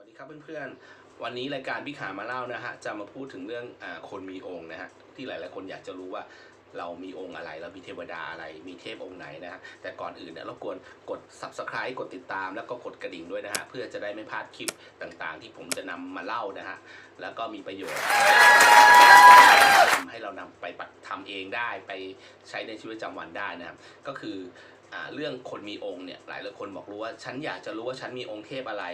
วัสดีครับเพื่อนๆ วันนี้รายการพี่ขามาเล่านะฮะจะมาพูดถึงเรื่องอคนมีองค์นะฮะที่หลายๆคนอยากจะรู้ว่าเรามีองค์อะไร เรามีเทวดาอะไร มีเทพองค์ไหนนะฮะแต่ก่อนอื่นเนี่ยรบกวนกด subscribe กดติดตาม แล้วก็กดกระดิ่งด้วยนะฮะเพื่อจะได้ไม่พลาดคลิปต่างๆ ที่ผมจะนำมาเล่านะฮะแล้วก็มีประโยชน์ให้เรานำไปปฏิทำเองได้ไปใช้ในชีวิตประจำวันได้นะครับก็คืออเรื่องคนมีองค์เนี่ยหลายหลายคนบอกรู้ว่าฉันอยากจะรู้ว่าฉันมีองค์เทพอะไร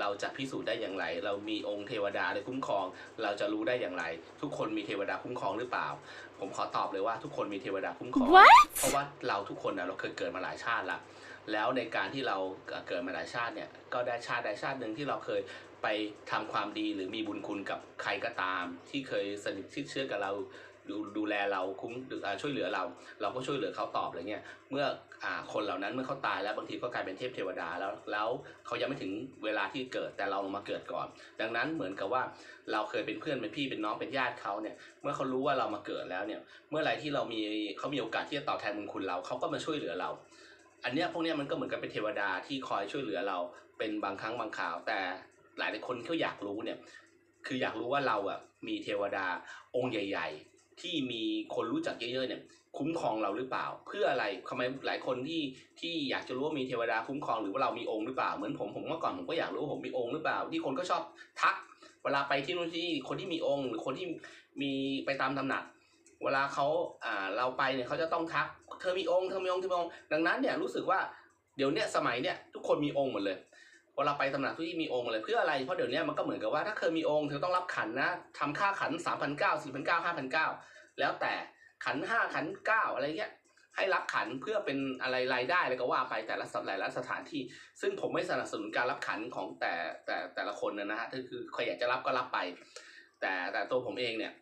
เราจะพิสูจน์ได้อย่างไร เรามีองค์เทวดาอะไรคุ้มครอง เราจะรู้ได้อย่างไร ทุกคนมีเทวดาคุ้มครองหรือเปล่า ผมขอตอบเลยว่าทุกคนมีเทวดาคุ้มครอง What? เพราะว่าเราทุกคนนะเราเคยเกิดมาหลายชาติละแล้วในการที่เราเกิดมาหลายชาติเนี่ยก็ได้ชาติใดชาติหนึ่งที่เราเคยไปทำความดีหรือมีบุญคุณกับใครก็ตาม ที่เคยสนิทชิดเชื่อกับเรา ดูดูแลเราคุ้มช่วยเหลือเรา เราก็ช่วยเหลือเขาตอบอะไรเงี้ยเมื่ออคนเหล่านั้นเมื่อเขาตายแล้วบางทีก็กลายเป็นเทพเทวดาแล้วแล้วเขายังไม่ถึงเวลาที่เกิดแต่เราลงมาเกิดก่อน ดังนั้นเหมือนกับว่าเราเคยเป็นเพื่อนเป็นพี่เป็นน้องเป็นญาติเขาเนี่ยเมื่อเขารู้ว่าเรามาเกิดแล้วเนี่ยเมื่อไรที่เรามีเขามีโอกาสที่จะตอบแทนบุญคุณเราเขาก็มาช่วยเหลือเราอันเนี้ยพวกเนี้ยมันก็เหมือนกับเป็นเทวดาที่คอยช่วยเหลือเราเป็นบางครั้งบางคราว แต่หลายคนเขาอยากรู้เนี่ยคืออยากรู้ว่าเราอะมีเทวดาองค์ใหญ่ ๆ ที่มีคนรู้จักเยอะๆเนี่ยคุ้มครองเราหรือเปล่า เพื่ออะไรทำไมหลายคนที่ที่อยากจะรู้ว่ามีเทวดาคุ้มครองหรือว่าเรามีองค์หรือเปล่าเหมือนผมผมเมื่อก่อนผมก็อยากรู้ว่าผมมีองค์หรือเปล่า ที่คนก็ชอบทัก เวลาไปที่นู่นที่นี่คนที่มีองค์หรือคนที่มีไปตามตำหนัก เวลาเขาอ่าเราไปเนี่ยเขาจะต้องทัก เธอมีองค์เธอมีองค์เธอมีองค์ดังนั้นเนี่ยรู้สึกว่าเดี๋ยวเนี้ยสมัยเนี่ยทุกคนมีองค์หมดเลย เวลาไปตำหนักที่มีองค์หมดเลยเพื่ออะไรเพราะเดี๋ยวนี้มันก็เหมือนกับว่าถ้าเคยมีองค์เธอต้องรับขันนะทำค่าขันสามพันเก้าสี่พันเก้าห้าพันเก้าแล้วแต่ขันห้าขันเก้าอะไรเงี้ยให้รับขันเพื่อเป็นอะไรรายได้อะไรก็ว่าไปแต่ละสหลายละสถานที่ ซึ่งผมไม่สนับสนุนการรับขันของแต่แต่แต่ละคนนะนะฮะคือใครอยากจะรับก็รับไป แต่แต่ตัวผมเองเนี่ย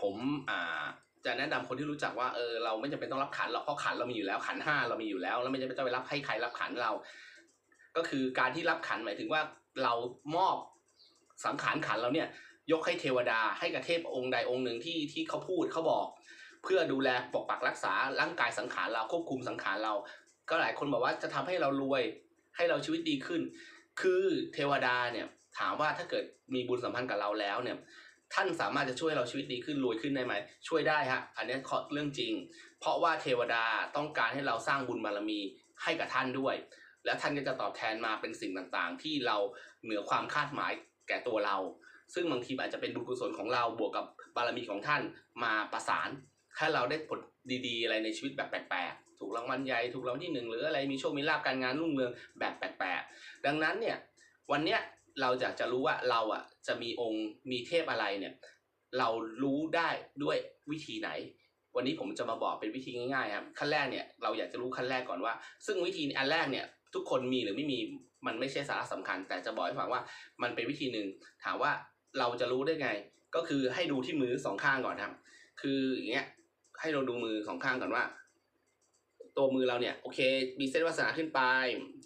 ผมอ่าจะแนะนำคนที่รู้จักว่าเออเราไม่จำเป็นต้องรับขันหรอกเพราะขันเรามีอยู่แล้วขันห้าเรามีอยู่แล้ว แล้วไม่จำเป็นต้องไปรับให้ใครรับขันเรา ก็คือการที่รับขันหมายถึงว่าเรามอบสังขารขันเราเนี่ยยกให้เทวดาให้กับเทพองค์ใดองค์หนึ่งที่ที่เขาพูดเขาบอก เพื่อดูแลปกปักรักษาร่างกายสังขารเราควบคุมสังขารเรา ก็หลายคนบอกว่าจะทำให้เรารวยให้เราชีวิตดีขึ้น คือเทวดาเนี่ยถามว่าถ้าเกิดมีบุญสัมพันธ์กับเราแล้วเนี่ยท่านสามารถจะช่วยเราชีวิตดีขึ้นรวยขึ้นได้ไหม ช่วยได้ฮะอันนี้ขอเรื่องจริง เพราะว่าเทวดาต้องการให้เราสร้างบุญบารมีให้กับท่านด้วย แล้วท่านก็จะตอบแทนมาเป็นสิ่งต่างๆ ที่เราเหนือความคาดหมายแก่ตัวเรา ซึ่งบางทีอาจจะเป็นบุญกุศลของเราบวกกับบารมีของท่านมาประสานให้เราได้ผลดีๆ อะไรในชีวิตแบบแปลกๆ ถูกรางวัลใหญ่ถูกรางวัลที่หนึ่งหรืออะไรมีโชคมีลาภการงานรุ่งเรืองแบบแปลกๆ ดังนั้นเนี่ยวันเนี้ยเราอยากจะรู้ว่าเราอะจะมีองค์มีเทพอะไรเนี่ยเรารู้ได้ด้วยวิธีไหน วันนี้ผมจะมาบอกเป็นวิธีง่ายๆครับขั้นแรกเนี่ยเราอยากจะรู้ขั้นแรกก่อนว่า ซึ่งวิธีอันแรกเนี่ย ทุกคนมีหรือไม่มีมันไม่ใช่สาระสำคัญ แต่จะบอกให้ฟังว่ามันเป็นวิธีหนึ่งถามว่าเราจะรู้ได้ไง ก็คือให้ดูที่มือสองข้างก่อนครับ คืออย่างเงี้ยให้เราดูมือสองข้างก่อนว่า ตัวมือเราเนี่ยโอเค มีเส้นวาสนาขึ้นไป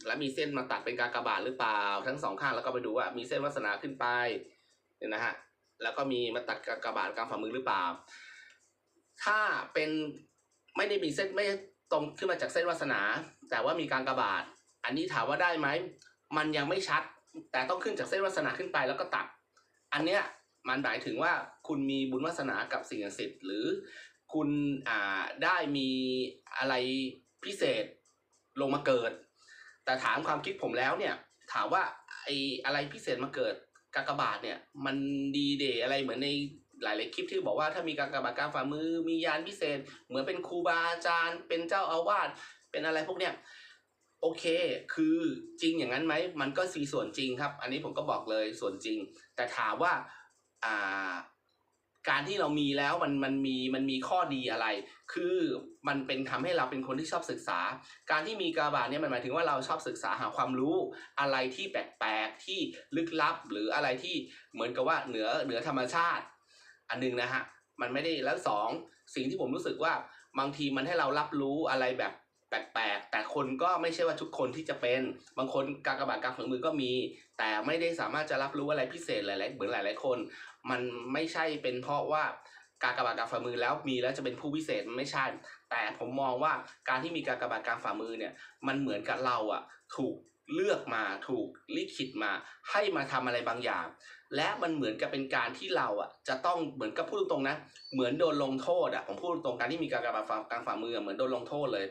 แล้วมีเส้นมาตัดเป็นกากบาทหรือเปล่า ทั้งสองข้างแล้วก็ไปดูว่ามีเส้นวาสนาขึ้นไปเนี่ยนะฮะแล้วก็มีมาตัดกากบาทกลางฝ่ามือหรือเปล่า ถ้าเป็นไม่ได้มีเส้นไม่ตรงขึ้นมาจากเส้นวาสนา แต่ว่ามีการกระบาด อันนี้ถามว่าได้ไหม มันยังไม่ชัด แต่ต้องขึ้นจากเส้นวาสนาขึ้นไปแล้วก็ตัด อันเนี้ยมันหมายถึงว่าคุณมีบุญวาสนากับสิ่งศักดิ์สิทธิ์หรือ คุณอ่าได้มีอะไรพิเศษลงมาเกิด แต่ถามความคิดผมแล้วเนี่ย ถามว่าไออะไรพิเศษมาเกิดกากบาทเนี่ย มันดีเดย์อะไรเหมือนในหลายๆคลิปที่บอกว่าถ้ามีกากบาทกลางฝ่ามือมียานพิเศษ เหมือนเป็นครูบาอาจารย์ เป็นเจ้าอาวาสเป็นอะไรพวกเนี้ย โอเค คือจริงอย่างนั้นไหม มันก็มีส่วนจริงครับ อันนี้ผมก็บอกเลยส่วนจริง แต่ถามว่าอ่าการที่เรามีแล้วมันมันมีมันมีข้อดีอะไร คือมันเป็นทำให้เราเป็นคนที่ชอบศึกษา การที่มีกาบาเนี่ยมันหมายถึงว่าเราชอบศึกษาหาความรู้อะไรที่แปลกๆที่ลึกลับ หรืออะไรที่เหมือนกับว่าเหนือเหนือธรรมชาติ อันหนึงนะฮะมันไม่ได้แล้วสองสิ่งที่ผมรู้สึกว่าบางทีมันให้เรารับรู้อะไรแบบ ปลกๆ แต่คนก็ไม่ใช่ว่าทุกคนที่จะเป็น บางคนกากบาทกลางฝ่ามือก็มี แต่ไม่ได้สามารถจะรับรู้อะไรพิเศษหลายๆเหมือนหลายๆคน มันไม่ใช่เป็นเพราะว่ากากบาทกลางฝ่ามือแล้วมีแล้วจะเป็นผู้พิเศษมันไม่ใช่ แต่ผมมองว่าการที่มีกากบาทกลางฝ่ามือเนี่ยมันเหมือนกับเราอะถูกเลือกมาถูกลิขิตมาให้มาทำอะไรบางอย่าง และมันเหมือนกับเป็นการที่เราอะจะต้องเหมือนกับพูดตรงๆนะ เหมือนโดนลงโทษอะผมพูดตรงๆการที่มีการกระบาดฝ่ากลางฝ่ามืออะเหมือนโดนลงโทษเลย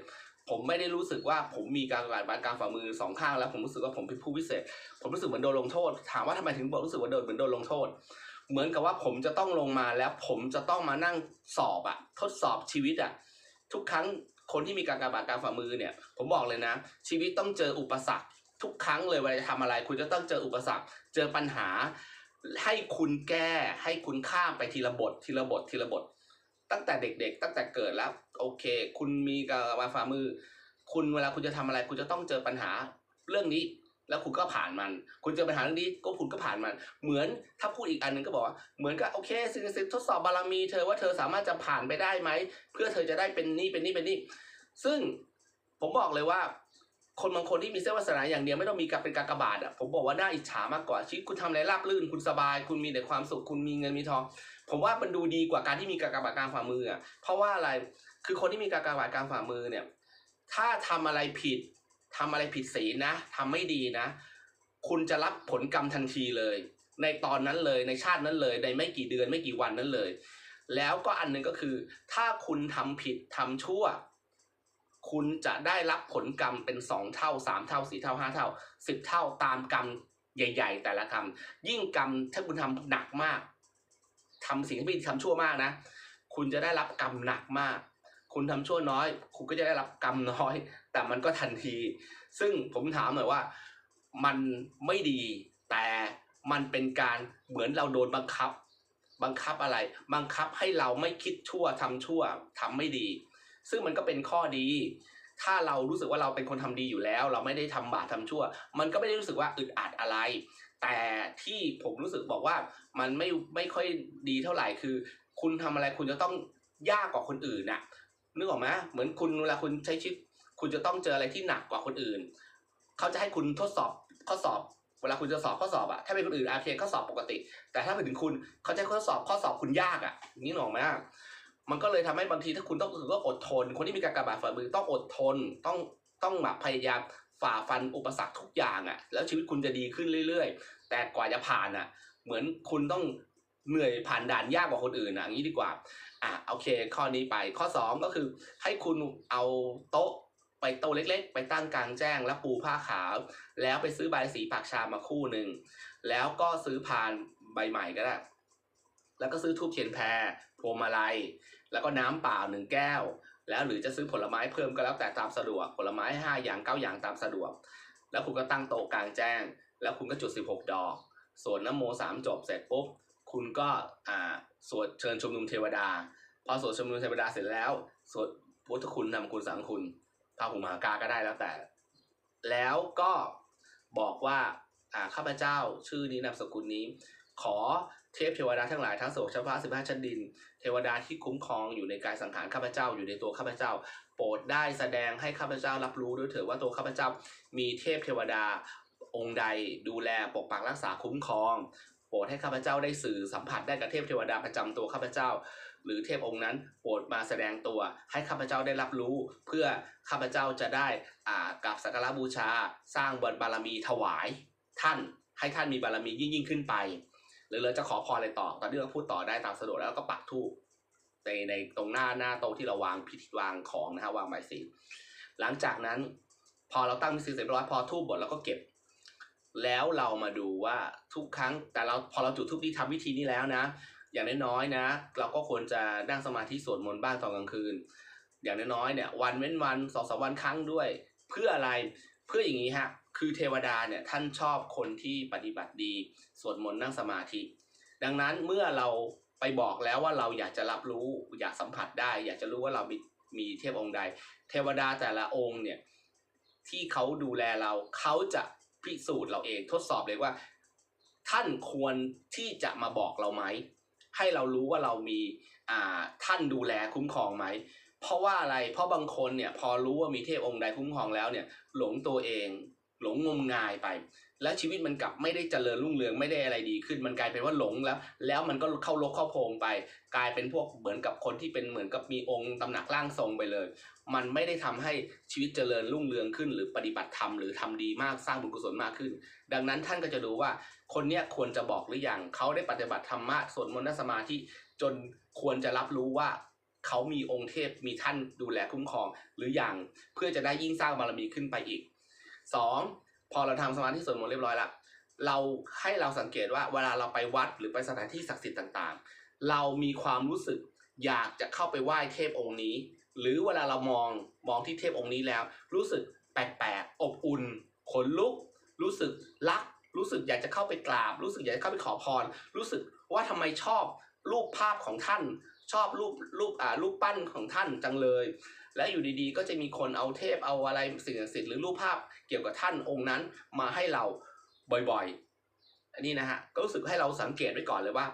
ผมไม่ได้รู้สึกว่าผมมีการกระบาดกลางฝ่ามือสองข้างแล้วผมรู้สึกว่าผมเป็นผู้พิเศษ ผมรู้สึกเหมือนโดนลงโทษ ถามว่าทำไมถึงบอกรู้สึกว่าโดนเหมือนโดนลงโทษ เหมือนกับว่าผมจะต้องลงมาแล้วผมจะต้องมานั่งสอบอะทดสอบชีวิตอะทุกครั้งคนที่มีการกระบาดกางฝ่ามือเนี่ย ผมบอกเลยนะ ชีวิตต้องเจออุปสรรค ทุกครั้งเลยเวลาจะทำอะไร คุณจะต้องเจออุปสรรค เจอปัญหา ให้คุณแก้ให้คุณข้ามไปทีละบททีละบททีละบท ตั้งแต่เด็ก ๆ ตั้งแต่เกิดแล้ว โอเค คุณมีการะบาฝ่ามือ คุณเวลาคุณจะทำอะไร คุณจะต้องเจอปัญหาเรื่องนี้ แล้วคุณก็ผ่านมัน คุณเจอปัญหาเรื่องนี้ก็คุณก็ผ่านมัน เหมือนถ้าพูดอีกอันหนึงก็บอกว่าเหมือนกับโอเคสิ่งศักดิ์สิทธิ์ทดสอบบารมีเธอว่าเธอสามารถจะผ่านไปได้ไหมเพื่อเธอจะได้เป็นนี่เป็นนี่เป็นนี่ซึ่งผมบอกเลยว่า คนบางคนที่มีเส้นวาสนาอย่างเดียวไม่ต้องมีการเป็นการกระบาดอะผมบอกว่าน่าอิจฉามากกว่าชีวิตคุณทำอะไรราบรื่นคุณสบาย คุณมีแต่ความสุขคุณมีเงินมีทอง ผมว่ามันดูดีกว่าการที่มีกากบาดกลางฝ่ามืออะเพราะว่าอะไร คือคนที่มีการกระบาดกลางฝ่ามือเนี่ย ถ้าทำอะไรผิดทำอะไรผิดศีลนะทำไม่ดีนะ คุณจะรับผลกรรมทันทีเลย ในตอนนั้นเลยในชาตินั้นเลย ในไม่กี่เดือนไม่กี่วันนั้นเลย แล้วก็อันหนึ่งก็คือ ถ้าคุณทำผิดทำชั่ว คุณจะได้รับผลกรรมเป็นสองเท่าสามเท่าสี่เท่าห้าเท่าสิบเท่าตามกรรมใหญ่ ๆ แต่ละกรรม ยิ่งกรรมถ้าคุณทำหนักมากทำสิ่งที่ไม่ดีทำชั่วมากนะ คุณจะได้รับกรรมหนักมาก คุณทำชั่วน้อย คุณก็จะได้รับกรรมน้อย แต่มันก็ทันที ซึ่งผมถามหน่อยว่า มันไม่ดี แต่มันเป็นการเหมือนเราโดนบังคับ บังคับอะไร บังคับให้เราไม่คิดชั่วทำชั่วทำไม่ดี ซึ่งมันก็เป็นข้อดี ถ้าเรารู้สึกว่าเราเป็นคนทำดีอยู่แล้ว เราไม่ได้ทำบาปทำชั่ว มันก็ไม่ได้รู้สึกว่าอึดอัดอะไรแต่ที่ผมรู้สึกบอกว่ามันไม่ไม่ค่อยดีเท่าไหร่คือ คุณทำอะไรคุณจะต้องยากกว่าคนอื่นน่ะ นึกออกไหมเหมือนคุณเวลาคุณใช้ชีวิตคุณจะต้องเจออะไรที่หนักกว่าคนอื่น เขาจะให้คุณทดสอบข้อสอบ เวลาคุณจะสอบข้อสอบอะถ้าเป็นคนอื่นอาเคข้อสอบปกติ แต่ถ้าเป็นถึงคุณเขาจะให้ข้อสอบข้อสอบคุณยากอะนี่หนกออกไหมมันก็เลยทำให้บางทีถ้าคุณต้องคือก็อดทน คนที่มีการกระบาดฝ่ามือต้องอดทนต้องต้องแบบพยายามฝ่าฟันอุปสรรคทุกอย่างอะแล้วชีวิตคุณจะดีขึ้นเรื่อย ๆ แต่กว่าจะผ่านอะเหมือนคุณต้อง เหนื่อยผ่านด่านยากกว่าคนอื่นอะอย่างนี้ดีกว่า อะโอเค ข้อนี้ไปข้อสองก็คือให้คุณเอาโต๊ะไปโต๊ะเล็ก ๆ ไปตั้งกลางแจ้งแล้วปูผ้าขาว แล้วไปซื้อใบสีปากชามาคู่หนึ่งแล้วก็ซื้อพานใบใหม่ก็ได้แล้วก็ซื้อทูบเทียนแพรพวงมาลัย แล้วก็น้ำเปล่าหนึ่งแก้ว แล้วหรือจะซื้อผลไม้เพิ่มก็แล้วแต่ตามสะดวก ผลไม้ห้าอย่างเก้าอย่างตามสะดวก แล้วคุณก็ตั้งโต๊ะกลางแจ้ง แล้วคุณก็จุด 16 ดอก ส่วนน้ำโมสามจบเสร็จปุ๊บ คุณก็อ่าสวดเชิญชุมนุมเทวดา พอสวดชุมนุมเทวดาเสร็จแล้ว สวดพุทธคุณนำคุณสังคุณพาหุมหากาก็ได้แล้วแต่ แล้วก็บอกว่าอ่าข้าพเจ้าชื่อนี้นามสกุลนี้ ขอเทพเทวดาทั้งหลายทั้งสวกชั้นฟ้าสิบห้าชั้นดิน เทวดาที่คุ้มครองอยู่ในกายสังขารข้าพเจ้าอยู่ในตัวข้าพเจ้า โปรดได้แสดงให้ข้าพเจ้ารับรู้ด้วยเถิดว่าตัวข้าพเจ้ามีเทพเทวดาองค์ใดดูแลปกปักรักษาคุ้มครอง โปรดให้ข้าพเจ้าได้สื่อสัมผัสได้กับเทพเทวดาประจำตัวข้าพเจ้า หรือเทพองค์นั้นโปรดมาแสดงตัว ให้ข้าพเจ้าได้รับรู้ เพื่อข้าพเจ้าจะได้อ่ากราบสักการะบูชา สร้างบารมีถวาย ท่านให้ท่านมีบารมียิ่งยิ่งขึ้นไป หรือเราจะขอพรอะไรต่อตอนนี้เราพูดต่อได้ตามสะดวกแล้วก็ปักธูปในในตรงหน้าหน้าโต๊ะที่เราวางพิธีวางของนะฮะวางใบายสีหลังจากนั้นพอเราตั้งมิสเสร็จเรียบร้อยพอทูบหมดเราก็เก็บ แล้วเรามาดูว่าทุกครั้งแต่เราพอเราจุดทูบที่ทำวิธีนี้แล้วนะ อย่างน้อยๆนะ เราก็ควรจะนั่งสมาธิสวดมนต์บ้างตอนกลางคืน อย่างน้อยๆเนี่ย วันเว้นวันสองสามวันครั้งด้วย เพื่ออะไรเพื่ออย่างนี้ฮะคือเทวดาเนี่ยท่านชอบคนที่ปฏิบัติดีสวดมนต์นั่งสมาธิ ดังนั้นเมื่อเราไปบอกแล้วว่าเราอยากจะรับรู้อยากสัมผัสได้ อยากจะรู้ว่าเรามีมีเทพองค์ใด เทวดาแต่ละองค์เนี่ยที่เขาดูแลเราเขาจะ พิสูจน์เราเองทดสอบเลยว่า ท่านควรที่จะมาบอกเราไหม ให้เรารู้ว่าเรามีอ่าท่านดูแลคุ้มครองไหม เพราะว่าอะไรเพราะบางคนเนี่ยพอรู้ว่ามีเทพองค์ใดคุ้มครองแล้วเนี่ย หลงตัวเองหหลงงมงายไป แล้วชีวิตมันกลับไม่ได้เจริญรุ่งเรืองไม่ได้อะไรดีขึ้นมันกลายเป็นว่าหลงแล้ว แล้วมันก็เข้าลกเข้าโพงไป กลายเป็นพวกเหมือนกับคนที่เป็นเหมือนกับมีองค์ตำหนักร่างทรงไปเลย มันไม่ได้ทำให้ชีวิตเจริญรุ่งเรืองขึ้น หรือปฏิบัติธรรมหรือทำดีมากสร้างบุญกุศลมากขึ้น ดังนั้นท่านก็จะดูว่า คนเนี้ยควรจะบอกหรือยังเขาได้ปฏิบัติธรรมะสวดมนต์สมาธิจนควรจะรับรู้ว่าเขามีองค์เทพมีท่านดูแลคุ้มครองหรืออย่างเพื่อจะได้ยิ่งสร้างบารมีขึ้นไปอีกสอง พอเราทำสมาธิสวดมนต์เรียบร้อยละเราให้เราสังเกตว่าเวลาเราไปวัดหรือไปสถานที่ศักดิ์สิทธิ์ต่างๆ เรามีความรู้สึกอยากจะเข้าไปไหว้เทพองค์นี้ หรือเวลาเรามองมองที่เทพองค์นี้แล้ว รู้สึกแปลกๆอบอุ่นขนลุก รู้สึกรัก รู้สึกอยากจะเข้าไปกราบ รู้สึกอยากจะเข้าไปขอพร รู้สึกว่าทำไมชอบรูปภาพของท่าน ชอบรูปรูปอ่ารูปปั้นของท่านจังเลย และอยู่ดีๆ ก็จะมีคนเอาเทพเอาอะไรสิ่งศักดิ์สิทธิ์หรือรูปภาพเกี่ยวกับท่านองค์นั้นมาให้เราบ่อยๆ อันนี้นะฮะก็รู้สึกให้เราสังเกตไว้ก่อนเลยว่า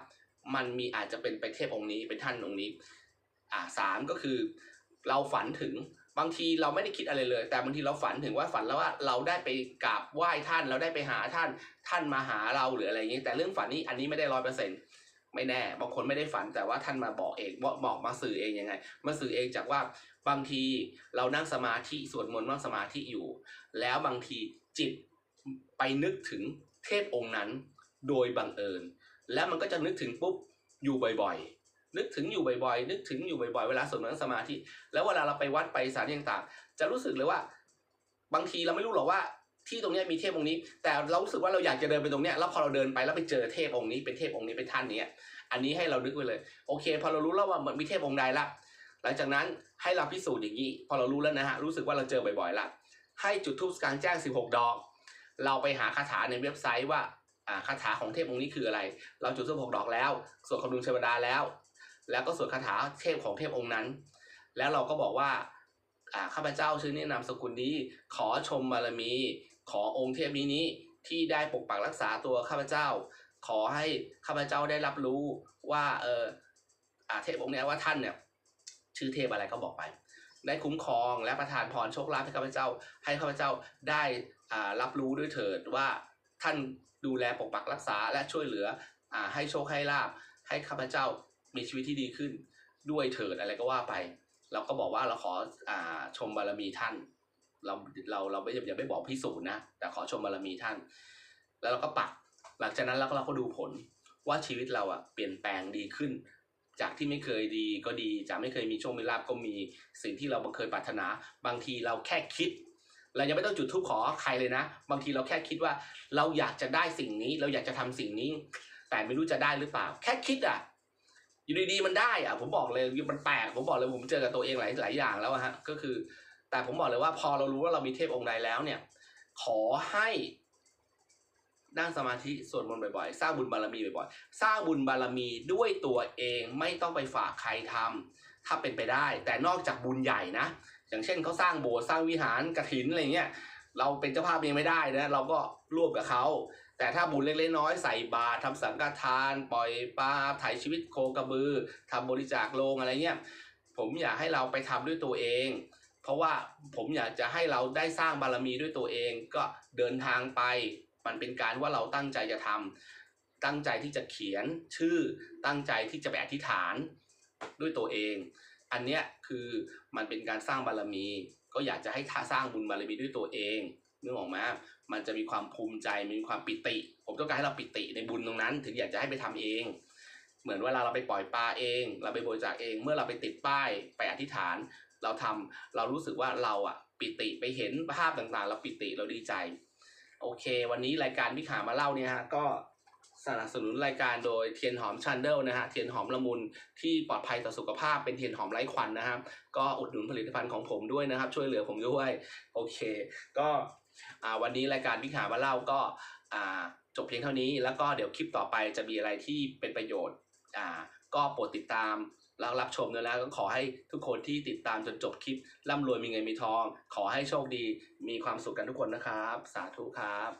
มันมีอาจจะเป็นไปเทพองค์นี้เป็นท่านองค์นี้อ่าสามก็คือ เราฝันถึงบางทีเราไม่ได้คิดอะไรเลย แต่บางทีเราฝันถึงว่าฝันแล้วว่าเราได้ไปกราบไหว้ท่านเราได้ไปหาท่านท่านมาหาเราหรืออะไรอย่างนี้แต่เรื่องฝันนี้อันนี้ไม่ได้ร้อยเปอร์เซ็นต์ ไม่แน่ บางคนไม่ได้ฝันแต่ว่าท่านมาบอกเองว่าบอกมาสื่อเองยังไง มาสื่อเองจากว่าบางทีเรานั่งสมาธิสวดมนต์นั่งสมาธิอยู่ แล้วบางทีจิตไปนึกถึงเทพองค์นั้นโดยบังเอิญ แล้วมันก็จะนึกถึงปุ๊บอยู่บ่อยๆ นึกถึงอยู่บ่อยๆ นึกถึงอยู่บ่อยๆ เวลาสวดมนต์นั่งสมาธิ แล้วเวลาเราไปวัดไปสานที่ต่างๆ จะรู้สึกเลยว่า บางทีเราไม่รู้หรอกว่า ที่ตรงนี้มีเทพองค์นี้ แต่เราสึกว่าเราอยากจะเดินไปตรงเนี้ยแล้วพอเราเดินไปแล้วไปเจอเทพองค์นี้เป็นเทพองค์นี้เป็นท่านเนี้ยอันนี้ให้เรานึกไว้เลย โอเค พอเรารู้แล้วว่ามันมีเทพองค์ใดละหลังจากนั้นให้เราพิสูจน์อย่างนี้ พอเรารู้แล้วนะฮะรู้สึกว่าเราเจอบ่อยๆละให้จุดธูปกลางแจ้ง 16 ดอก เราไปหาคาถาในเว็บไซต์ว่าคาถาของเทพองค์นี้คืออะไร เราจุดธูปหกดอกแล้วสวดคำนุนเทวดาแล้ว แล้วก็สวดคาถาเทพของเทพองค์นั้น แล้วเราก็บอกว่าอ่าข้าพเจ้าชื่อนี้นามสกุลนี้ขอชมบารมี ขอองค์เทพนี้นี้ที่ได้ปกปักรักษาตัวข้าพเจ้า ขอให้ข้าพเจ้าได้รับรู้ว่าเอออาเทพองค์นี้ว่าท่านเนี่ยชื่อเทพอะไรก็บอกไป ได้คุ้มครองและประทานพรโชคลาภให้ข้าพเจ้า ให้ข้าพเจ้าได้อ่ารับรู้ด้วยเถิดว่าท่านดูแลปกปักรักษาและช่วยเหลืออ่าให้โชคให้ลาภให้ข้าพเจ้ามีชีวิตที่ดีขึ้น ด้วยเถิดอะไรก็ว่าไป เราก็บอกว่าเราขออ่าชมบารมีท่าน เราเราเราไม่อย่าไม่บอกพิสูจน์นะ แต่ขอชมบารมีท่าน แล้วเราก็ปัก หลังจากนั้นเราก็เราก็ดูผลว่าชีวิตเราอะเปลี่ยนแปลงดีขึ้น จากที่ไม่เคยดีก็ดีจากไม่เคยมีโชคมีลาภก็มีสิ่งที่เราเคยปรารถนา บางทีเราแค่คิด เรายังไม่ต้องจุดธูปขอใครเลยนะ บางทีเราแค่คิดว่า เราอยากจะได้สิ่งนี้ เราอยากจะทำสิ่งนี้ แต่ไม่รู้จะได้หรือเปล่า แค่คิดอะอยู่ดีๆมันได้อะผมบอกเลยมันแปลกผมบอกเลยผมเจอกับตัวเองหลายหลายอย่างแล้วฮะก็คือ แต่ผมบอกเลยว่าพอเรารู้ว่าเรามีเทพองค์ใดแล้วเนี่ย ขอให้นั่งสมาธิสวดมนต์บ่อยๆ สร้างบุญบารมีบ่อยๆ สร้างบุญบารมีด้วยตัวเองไม่ต้องไปฝากใครทำถ้าเป็นไปได้ แต่นอกจากบุญใหญ่นะ อย่างเช่นเขาสร้างโบสถ์สร้างวิหารกระถินอะไรเงี้ยเราเป็นเจ้าภาพเองไม่ได้นะเราก็ร่วมกับเขา แต่ถ้าบุญเล็กๆน้อยใส่บาตรทำสังฆทาน ปล่อยปลาถ่ายชีวิตโคกระบือทำบริจาคโลงอะไรเงี้ยผมอยากให้เราไปทำด้วยตัวเอง เพราะว่าผมอยากจะให้เราได้สร้างบารมีด้วยตัวเอง ก็เดินทางไปมันเป็นการว่าเราตั้งใจจะทำตั้งใจที่จะเขียนชื่อตั้งใจที่จะไปอธิษฐานด้วยตัวเอง อันเนี้ยคือมันเป็นการสร้างบารมี ก็อยากจะให้ท่าสร้างบุญบารมีด้วยตัวเองนึกออกไหมมันจะมีความภูมิใจ มีความปิติ ผมต้องการให้เราปิติในบุญตรงนั้น ถึงอยากจะให้ไปทำเอง เหมือนเวลาเราไปปล่อยปลาเอง เราไปบริจาคเอง เมื่อเราไปติดป้าย ไปอธิษฐาน เราทำเรารู้สึกว่าเราอะปิติไปเห็นภาพต่างๆ เราปิติเราดีใจ โอเค วันนี้รายการพี่ขามาเล่าเนี่ยฮะก็สนับสนุนรายการโดยเทียนหอมชันเดลนะฮะเทียนหอมละมุนที่ปลอดภัยต่อสุขภาพเป็นเทียนหอมไร้ควันนะครับก็อุดหนุนผลิตภัณฑ์ของผมด้วยนะครับ ช่วยเหลือผมด้วยโอเค ก็วันนี้รายการพี่ขามาเล่าก็จบเพียงเท่านี้ แล้วก็เดี๋ยวคลิปต่อไปจะมีอะไรที่เป็นประโยชน์ก็โปรดติดตาม แล้วรับชมด้วยแล้วก็ขอให้ทุกคนที่ติดตามจนจบคลิปร่ำรวยมีเงินมีทอง ขอให้โชคดีมีความสุขกันทุกคนนะครับ สาธุครับ